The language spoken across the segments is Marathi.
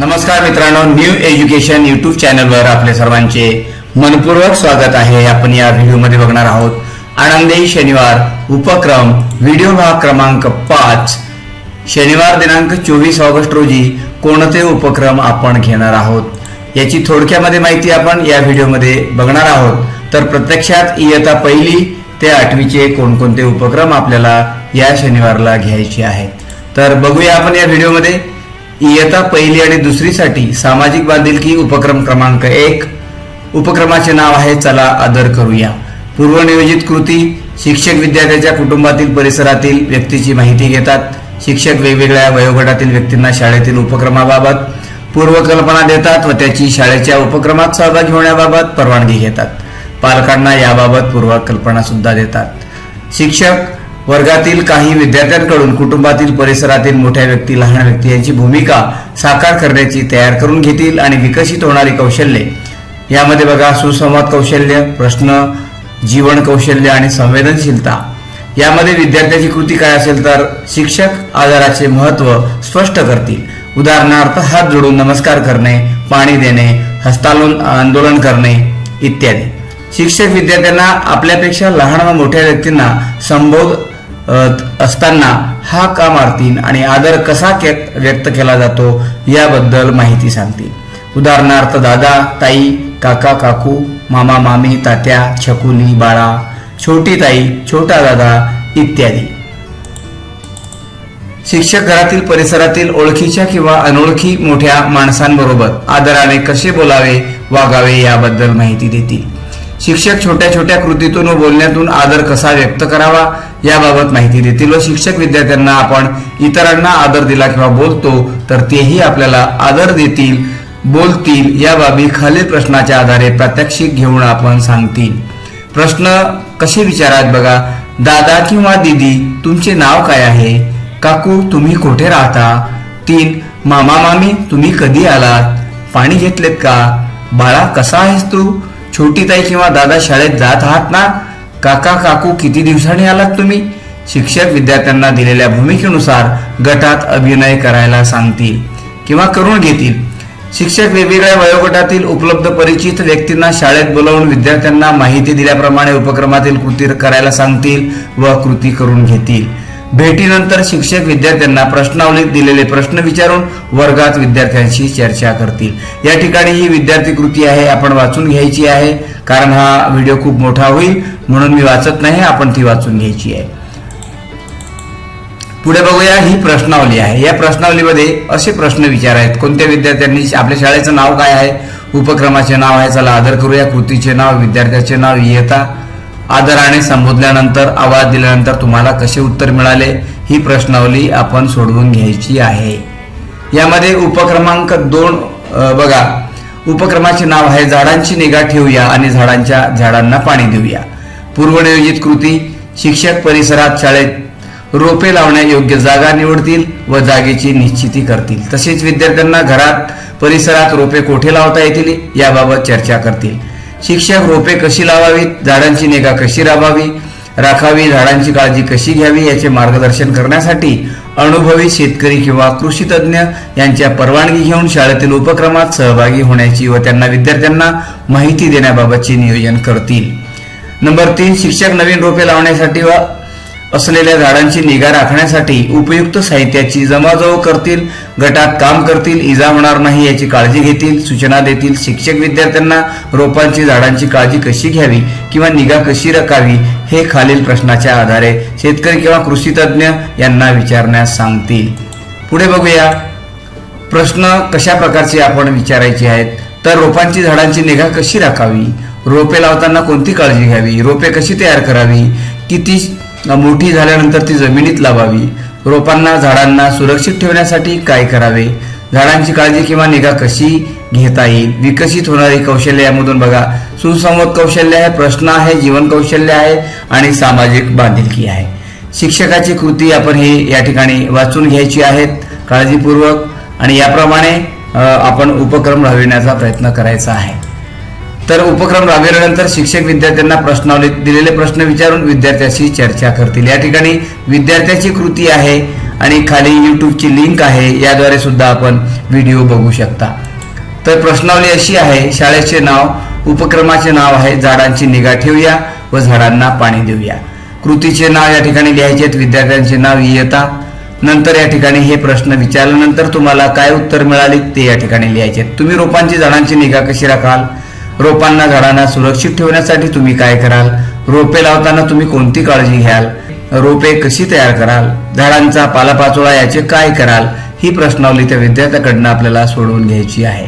नमस्कार मित्रांनो न्यू एज्युकेशन युट्यूब चॅनलवर आपले सर्वांचे मनपूर्वक स्वागत आहे. आपण या व्हिडिओमध्ये बघणार आहोत आनंदी शनिवार उपक्रम व्हिडिओ भाग क्रमांक पाच. शनिवार दिनांक चोवीस ऑगस्ट रोजी कोणते उपक्रम आपण घेणार आहोत? याची थोडक्यामध्ये माहिती आपण या व्हिडिओमध्ये बघणार आहोत. तर प्रत्यक्षात इयता पहिली ते आठवीचे कोणकोणते उपक्रम आपल्याला या शनिवारला घ्यायचे आहेत. तर बघूया आपण या व्हिडिओमध्ये. इयत्ता पहिली आणि दुसरीसाठी सामाजिक बांधिलकी उपक्रम क्रमांक एक. उपक्रमाचे नाव आहे चला आदर करूया. पूर्वनियोजित कृती शिक्षक विद्यार्थ्याच्या कुटुंबातील परिसरातील व्यक्तीची माहिती घेतात. शिक्षक वेगवेगळ्या वयोगटातील व्यक्तींना शाळेतील उपक्रमाबाबत पूर्वकल्पना देतात व त्याची शाळेच्या उपक्रमात सहभागी होण्याबाबत परवानगी घेतात. पालकांना याबाबत पूर्वकल्पना सुद्धा देतात. शिक्षक वर्गातील काही विद्यार्थ्यांकडून कुटुंबातील परिसरातील मोठ्या व्यक्ती लहान व्यक्ती यांची भूमिका साकार करण्याची तयार करून घेतील आणि विकसित होणारी कौशल्ये. यामध्ये बघा सुसंवाद कौशल्य प्रश्न जीवन कौशल्य आणि संवेदनशीलता. यामध्ये विद्यार्थ्याची कृती काय असेल तर शिक्षक आजाराचे महत्त्व स्पष्ट करतील. उदाहरणार्थ हात जोडून नमस्कार करणे पाणी देणे हस्तालोन आंदोलन करणे इत्यादी. शिक्षक विद्यार्थ्यांना आपल्यापेक्षा लहान व मोठ्या व्यक्तींना संबोध असताना हा का मारतील आणि आदर कसा के व्यक्त केला जातो याबद्दल माहिती सांगतील उदाहरणार्थ दादा ताई काका काकू मामा मामी तात्या छकुली बाळा छोटी ताई छोटा दादा इत्यादी. शिक्षक घरातील परिसरातील ओळखीच्या किंवा अनोळखी मोठ्या माणसांबरोबर आदराने कसे बोलावे वागावे याबद्दल माहिती देतील. शिक्षक छोट्या छोट्या कृतीतून व बोलण्यातून आदर कसा व्यक्त करावा याबाबत माहिती देतील व शिक्षक विद्यार्थ्यांना आपण इतरांना आदर दिला किंवा बोलतो तर तेही आपल्याला आदर देतील बोलतील या बाबी खालील प्रश्नाच्या आधारे प्रात्यक्षिक घेऊन आपण सांगतील. प्रश्न कसे विचारात बघा? दादा किंवा दीदी तुमचे नाव काय आहे? काकू तुम्ही कुठे राहता? तीन मामा मामी तुम्ही कधी आलात? पाणी घेतलेत का? बाळा कसा आहेस तू? छोटी ताई किंवा दादा शाळेत जात आहात ना? काका काकू किती दिवसांनी आलात तुम्ही? शिक्षक विद्यार्थ्यांना दिलेल्या भूमिकेनुसार गटात अभिनय करायला सांगतील किंवा करून घेतील. शिक्षक वेगवेगळ्या वयोगटातील उपलब्ध परिचित व्यक्तींना शाळेत बोलावून विद्यार्थ्यांना माहिती दिल्याप्रमाणे उपक्रमातील कृती करायला सांगतील व कृती करून घेतील. भेटीनंतर शिक्षक विद्यार्थ्यांना प्रश्नावलीत दिलेले प्रश्न विचारून वर्गात विद्यार्थ्यांशी चर्चा करतील. या ठिकाणी ही विद्यार्थी कृती आहे आपण वाचून घ्यायची आहे कारण हा व्हिडिओ खूप मोठा होईल म्हणून मी वाचत नाही आपण ती वाचून घ्यायची आहे. पुढे बघूया ही प्रश्नावली आहे. या प्रश्नावलीमध्ये असे प्रश्न विचार आहेत. कोणत्या विद्यार्थ्यांनी आपल्या शाळेचं नाव काय आहे? उपक्रमाचे नाव आहे चला आदर करूया. कृतीचे नाव विद्यार्थ्याचे नाव इयता आदराने संबोधल्यानंतर आवाज दिल्यानंतर तुम्हाला कसे उत्तर मिळाले? ही प्रश्नावली आपण सोडवून घ्यायची आहे. यामध्ये उपक्रमांक दोन बघा. उपक्रमाचे नाव आहे झाडांची निगा ठेवूया आणि झाडांच्या झाडांना पाणी देऊया. पूर्वनियोजित कृती शिक्षक परिसरात शाळेत रोपे लावण्या योग्य जागा निवडतील व जागेची निश्चिती करतील. तसेच विद्यार्थ्यांना घरात परिसरात रोपे कोठे लावता येतील? याबाबत चर्चा करतील. शिक्षक रोपे कशी लावावीत? झाडांची निगा कशी राबावी? राखावी? झाडांची काळजी कशी घ्यावी? याचे मार्गदर्शन करण्यासाठी अनुभवी शेतकरी किंवा कृषी तज्ज्ञ यांच्या परवानगी घेऊन शाळेतील उपक्रमात सहभागी होण्याची व त्यांना विद्यार्थ्यांना माहिती देण्याबाबतचे नियोजन करतील. नंबर तीन शिक्षक नवीन रोपे लावण्यासाठी व असलेल्या झाडांची निगा राखण्यासाठी उपयुक्त साहित्याची जमाजवळ करतील गटात काम करतील इजा होणार नाही याची काळजी घेतील सूचना देतील. शिक्षक विद्यार्थ्यांना रोपांची झाडांची काळजी कशी घ्यावी किंवा निगा कशी राखावी हे खालील प्रश्नाच्या आधारे शेतकरी किंवा कृषी तज्ज्ञ यांना विचारण्यास सांगतील. पुढे बघूया. प्रश्न कशा प्रकारचे आपण विचारायचे आहेत? तर रोपांची झाडांची निगा कशी राखावी? रोपे लावताना कोणती काळजी घ्यावी? रोपे कशी तयार करावी? किती मोठी झाल्यानंतर ती जमिनीत लावावी. रोपांना झाडांना सुरक्षित ठेवण्यासाठी काय करावे? झाडांची काळजी किंवा निगा कशी घेता येईल? विकसित होणारी कौशल्य यामधून बघा. सुसंवाद कौशल्य आहे प्रश्न आहे जीवन कौशल्य आहे आणि सामाजिक बांधिलकी आहे. शिक्षकाची कृती आपण हे या ठिकाणी वाचून घ्यायची आहेत काळजीपूर्वक. आणि याप्रमाणे आपण उपक्रम राबविण्याचा प्रयत्न करायचा आहे. तर उपक्रम राबविल्यानंतर शिक्षक विद्यार्थ्यांना प्रश्नावली दिलेले प्रश्न विचारून विद्यार्थ्याशी चर्चा करतील. या ठिकाणी विद्यार्थ्याची कृती आहे आणि खाली यूट्यूबची लिंक आहे. याद्वारे सुद्धा आपण व्हिडिओ बघू शकता. तर प्रश्नावली अशी आहे. शाळेचे नाव उपक्रमाचे नाव आहे. झाडांची निगा ठेवूया व झाडांना पाणी देऊया. कृतीचे नाव या ठिकाणी लिहायचे आहेत. विद्यार्थ्यांचे नाव इयता नंतर या ठिकाणी हे प्रश्न विचारल्यानंतर तुम्हाला काय उत्तर मिळाले ते या ठिकाणी लिहायचे आहेत. तुम्ही रोपांची झाडांची निगा कशी राखाल? रोपांना झाडांना सुरक्षित ठेवण्यासाठी तुम्ही काय कराल? रोपे लावताना तुम्ही कोणती काळजी घ्याल? रोपे कशी तयार कराल? झाडांचा पालापाचोळा याचे काय कराल? ही प्रश्नावली त्या विद्यार्थ्याकडनं आपल्याला सोडवून घ्यायची आहे.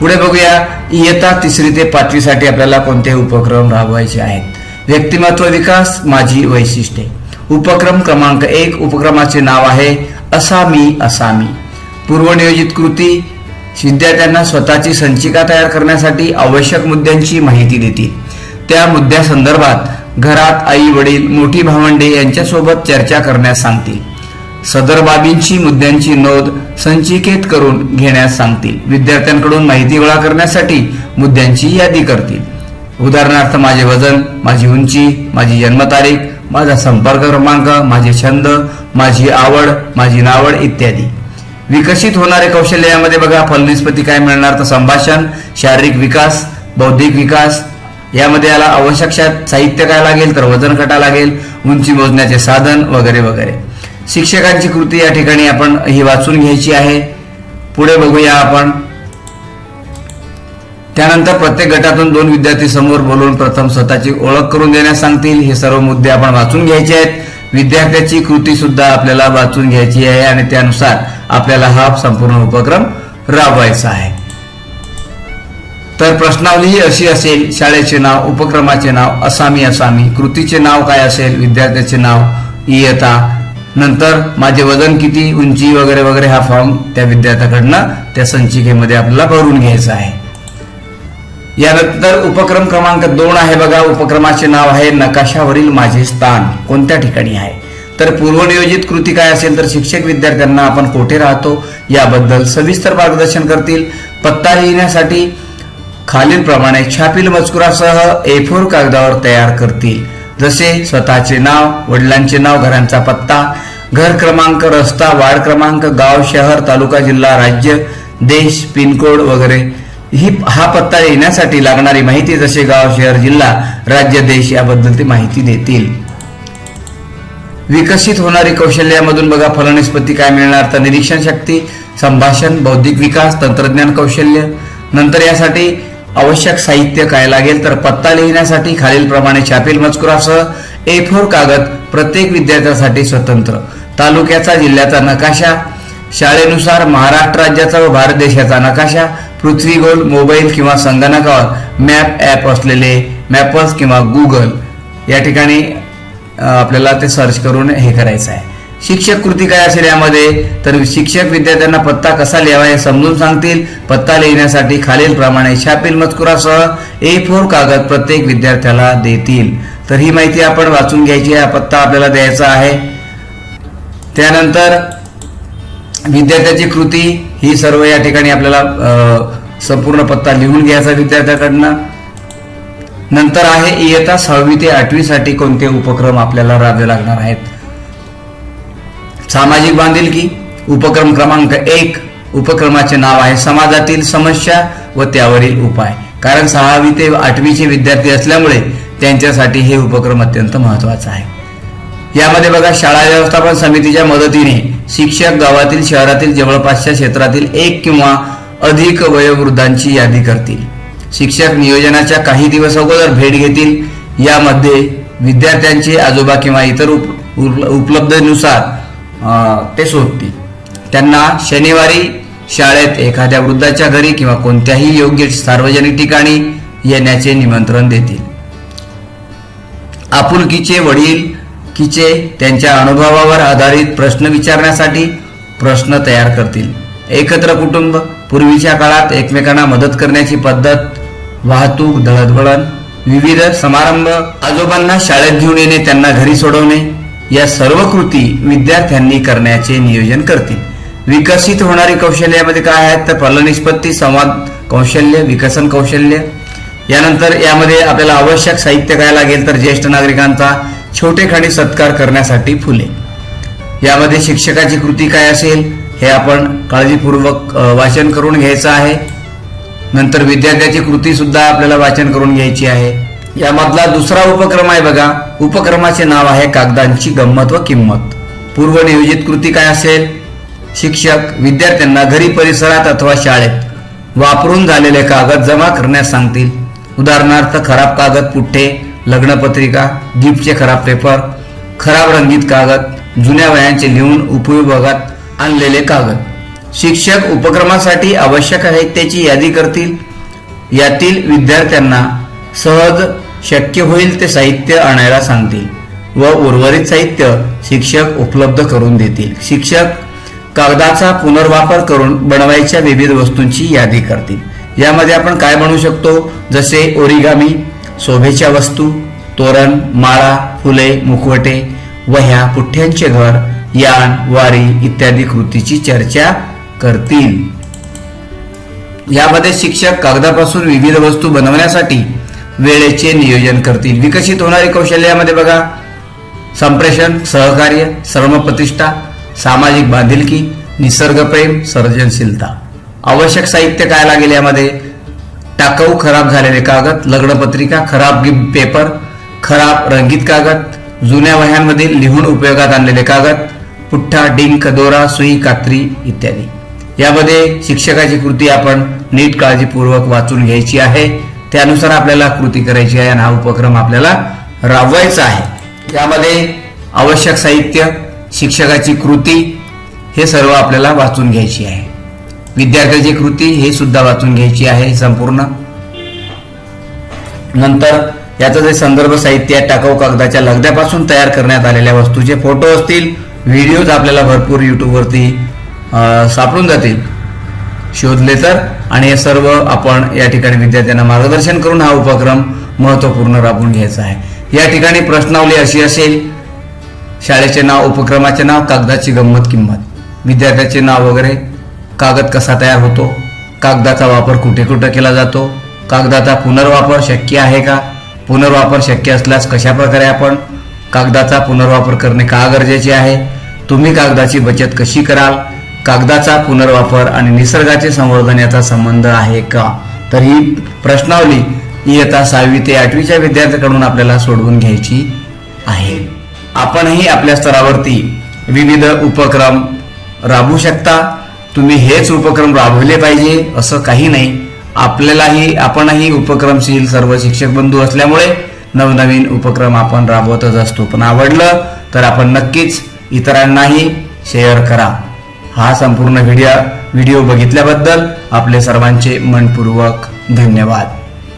पुढे बघूया इयत्ता तिसरी ते पाचवीसाठी आपल्याला कोणते उपक्रम राबवायचे आहेत? व्यक्तिमत्व विकास माझी वैशिष्ट्ये. उपक्रम क्रमांक एक उपक्रमाचे नाव आहे असा मी असा मी पूर्वनियोजित कृती विद्यार्थ्यांना स्वतःची संचिका तयार करण्यासाठी आवश्यक मुद्द्यांची माहिती देतील. त्या मुद्द्यासंदर्भात घरात आई वडील मोठी भावंडे यांच्यासोबत चर्चा करण्यास सांगतील. सदर बाबींची मुद्द्यांची नोंद संचिकेत करून घेण्यास सांगतील. विद्यार्थ्यांकडून माहिती गोळा करण्यासाठी मुद्द्यांची यादी करतील. उदाहरणार्थ माझे वजन माझी उंची माझी जन्मतारीख माझा संपर्क क्रमांक माझे छंद माझी आवड माझी नावड इत्यादी. विकसित होणारे कौशल्य यामध्ये बघा फलनिस्पती काय मिळणार? तर संभाषण शारीरिक विकास बौद्धिक विकास यामध्ये याला आवश्यक साहित्य काय लागेल? तर वजन कटा लागेल उंची मोजण्याचे साधन वगैरे वगैरे. शिक्षकांची कृती या ठिकाणी आपण ही वाचून घ्यायची आहे. पुढे बघूया आपण. त्यानंतर प्रत्येक गटातून दोन विद्यार्थी समोर बोलून प्रथम स्वतःची ओळख करून देण्यास सांगतील. हे सर्व मुद्दे आपण वाचून घ्यायचे आहेत. विद्यार्थ्याची कृती सुद्धा आपल्याला वाचून घ्यायची आहे आणि त्यानुसार आपल्याला हा संपूर्ण उपक्रम राबवायचा आहे. तर प्रश्नावली ही अशी असेल शाळेचे नाव उपक्रमाचे नाव असामी असामी कृतीचे नाव काय असेल विद्यार्थ्याचे नाव इयता नंतर माझे वजन किती उंची वगैरे वगैरे हा फॉर्म त्या विद्यार्थ्याकडनं त्या संचिकेमध्ये आपल्याला भरून घ्यायचा आहे. यानंतर उपक्रम क्रमांक दोन आहे बघा. उपक्रमाचे नाव आहे नकाशावरील माझे स्थान. कोणत्या ठिकाणी आहे? तर पूर्वनियोजित कृती काय असेल तर शिक्षक विद्यार्थ्यांना आपण कोठे राहतो? याबद्दल सविस्तर मार्गदर्शन करतील. पत्ता लिहिण्यासाठी खालील प्रमाणे छापील मजकुरासह ए फोर कागदावर तयार करतील. जसे स्वतःचे नाव वडिलांचे नाव घरांचा पत्ता घर क्रमांक रस्ता वार्ड क्रमांक गाव शहर तालुका जिल्हा राज्य देश पिनकोड वगैरे. ही हा पत्ता येण्यासाठी लागणारी माहिती जसे गाव शहर जिल्हा राज्य देश याबद्दल ती माहिती देतील. विकसित होणारी कौशल्यामधून बघा फलनिष्पत्ती काय मिळणार? तर निरीक्षण शक्ती संभाषण बौद्धिक विकास तंत्रज्ञान कौशल्य. नंतर यासाठी आवश्यक साहित्य काय लागेल? तर पत्ता लिहिण्यासाठी खालीलप्रमाणे छापील मजकुरासह ए फोर कागद प्रत्येक विद्यार्थ्यासाठी स्वतंत्र. तालुक्याचा जिल्ह्याचा नकाशा शाळेनुसार महाराष्ट्र राज्याचा व भारत देशाचा नकाशा पृथ्वी गोल मोबाईल किंवा संगणकावर मॅप ॲप असलेले मॅपर्स किंवा गुगल या ठिकाणी आपल्याला ते सर्च करून हे करायचं आहे. शिक्षक कृती काय असेल यामध्ये? तर शिक्षक विद्यार्थ्यांना पत्ता कसा लिहावा हे समजून सांगतील. पत्ता लिहिण्यासाठी खालील प्रमाणे छापील मजकुरासह ए फोर कागद प्रत्येक विद्यार्थ्याला देतील. तर ही माहिती आपण वाचून घ्यायची आहे. हा पत्ता आपल्याला द्यायचा आहे. त्यानंतर विद्यार्थ्याची कृती ही सर्व या ठिकाणी आपल्याला संपूर्ण पत्ता लिहून घ्यायचा विद्यार्थ्याकडनं. नंतर आहे इयत्ता सहावी ते आठवी साठी कोणते उपक्रम आपल्याला राबवे लागणार आहेत? सामाजिक बांधिलकी उपक्रम क्रमांक एक उपक्रमाचे नाव आहे समाजातील समस्या व त्यावरील उपाय. कारण सहावी ते आठवीचे विद्यार्थी असल्यामुळे त्यांच्यासाठी हे उपक्रम अत्यंत महत्त्वाचा आहे. यामध्ये बघा शाळा व्यवस्थापन समितीच्या मदतीने शिक्षक गावातील शहरातील जवळपासच्या क्षेत्रातील एक किंवा अधिक वयोवृद्धांची यादी करतील. शिक्षक नियोजनाच्या काही दिवस अगोदर भेट घेतील. यामध्ये विद्यार्थ्यांचे आजोबा किंवा इतर उप, उपलब्धनुसार अं, ते शोधतील त्यांना शनिवारी शाळेत एखाद्या वृद्धाच्या घरी किंवा कोणत्याही योग्य सार्वजनिक ठिकाणी येण्याचे निमंत्रण देतील. आपुलकीचे वडील किचे त्यांच्या अनुभवावर आधारित प्रश्न विचारण्यासाठी प्रश्न तयार करतील. एकत्र कुटुंब पूर्वीच्या काळात एकमेकांना मदत करण्याची पद्धत वाहतूक दळणवळण विविध समारंभ आजोबांना शाळेत घेऊन येणे त्यांना घरी सोडवणे या सर्व कृती विद्यार्थ्यांनी करण्याचे नियोजन करतील. विकसित होणारी कौशल्यामध्ये काय आहेत? तर फलनिष्पत्ती संवाद कौशल्य विकसन कौशल्य. यानंतर यामध्ये आपल्याला आवश्यक साहित्य काय लागेल? तर ज्येष्ठ नागरिकांचा छोटेखानी सत्कार करण्यासाठी फुले. यामध्ये शिक्षकाची कृती काय असेल हे आपण काळजीपूर्वक वाचन करून घ्यायचं आहे. नंतर विद्यार्थ्याची कृती सुद्धा आपल्याला वाचन करून घ्यायची आहे. यामधला दुसरा उपक्रम आहे बघा. उपक्रमाचे नाव आहे कागदांची गंमत व किंमत. पूर्वनियोजित कृती काय असेल? शिक्षक विद्यार्थ्यांना घरी परिसरात अथवा शाळेत वापरून झालेले कागद जमा करण्यास सांगतील. उदाहरणार्थ खराब कागद पुठ्ठे लग्नपत्रिका गिफ्टचे खराब पेपर खराब रंगीत कागद जुन्या वयांचे लिहून उपयोगात आणलेले कागद. शिक्षक उपक्रमासाठी आवश्यक साहित्याची यादी करतील. यातील विद्यार्थ्यांना सहज शक्य होईल ते साहित्य आणायला सांगतील व उर्वरित साहित्य शिक्षक उपलब्ध करून देतील. शिक्षक कागदाचा पुनर्वापर करून बनवायच्या विविध वस्तूंची यादी करतील. यामध्ये आपण काय बनवू शकतो? जसे ओरिगामी शोभेच्या वस्तू तोरण माळा फुले मुखवटे वह्या पुठ्ठ्यांचे घर यान वारी इत्यादी कृतीची चर्चा करतील. यामध्ये शिक्षक कागदापासून विविध वस्तू बनवण्यासाठी वेळेचे नियोजन करतील. विकसित होणारी कौशल्यामध्ये बघा. संप्रेषण सहकार्य श्रमप्रतिष्ठा सामाजिक बांधिलकी निसर्गप्रेम सर्जनशीलता. आवश्यक साहित्य काय लागेल यामध्ये? टाकाऊ खराब झालेले कागद लग्नपत्रिका खराब गिफ्ट पेपर खराब रंगीत कागद जुन्या वह्यांमधील लिहून उपयोगात आणलेले कागद पुठ्ठा डिंक दोरा सुई कात्री इत्यादी. यामध्ये शिक्षकाची कृती आपण नीट काळजीपूर्वक वाचून घ्यायची आहे. त्यानुसार आपल्याला कृती करायची आहे आणि हा उपक्रम आपल्याला राबवायचा आहे. यामध्ये आवश्यक साहित्य शिक्षकाची कृती हे सर्व आपल्याला वाचून घ्यायची आहे. विद्यार्थ्याची कृती हे सुद्धा वाचून घ्यायची आहे संपूर्ण. नंतर याचं जे संदर्भ साहित्य आहे टाकाऊ कागदाच्या लगद्यापासून तयार करण्यात आलेल्या वस्तूचे फोटो असतील व्हिडिओज आपल्याला भरपूर यूट्यूबवरती सापडून जातील. शोधले तर आणि हे सर्व आपण या ठिकाणी विद्यार्थ्यांना मार्गदर्शन करून हा उपक्रम महत्त्वपूर्ण राबवून घ्यायचा आहे. या ठिकाणी प्रश्नावली अशी असेल शाळेचे नाव उपक्रमाचे नाव कागदाची गंमत किंमत विद्यार्थ्याचे नाव वगैरे कागद कसा तयार होतो? कागदाचा वापर कुठे कुठे केला जातो? कागदाचा पुनर्वापर शक्य आहे का? पुनर्वापर शक्य असल्यास कशा प्रकारे आपण कागदाचा पुनर्वापर करणे का गरजेचे आहे? तुम्ही कागदाची बचत कशी कराल? कागदाचा पुनर्वापर आणि निसर्गाचे संवर्धन याचा संबंध आहे का? तर ही प्रश्नावली इयत्ता सहावी ते आठवीच्या विद्यार्थ्यांकडून आपल्याला सोडवून घ्यायची आहे. आपणही आपल्या स्तरावरती विविध उपक्रम राबवू शकता. तुम्ही हेच उपक्रम राबवले पाहिजे असं काही नाही. आपल्यालाही आपणही उपक्रमशील सर्व शिक्षक बंधू असल्यामुळे नवनवीन उपक्रम आपण राबवतच असतो. पण आवडलं तर आपण नक्कीच इतरांनाही शेअर करा. हा संपूर्ण व्हिडिओ व्हिडिओ बघितल्याबद्दल आपले सर्वांचे मनपूर्वक धन्यवाद.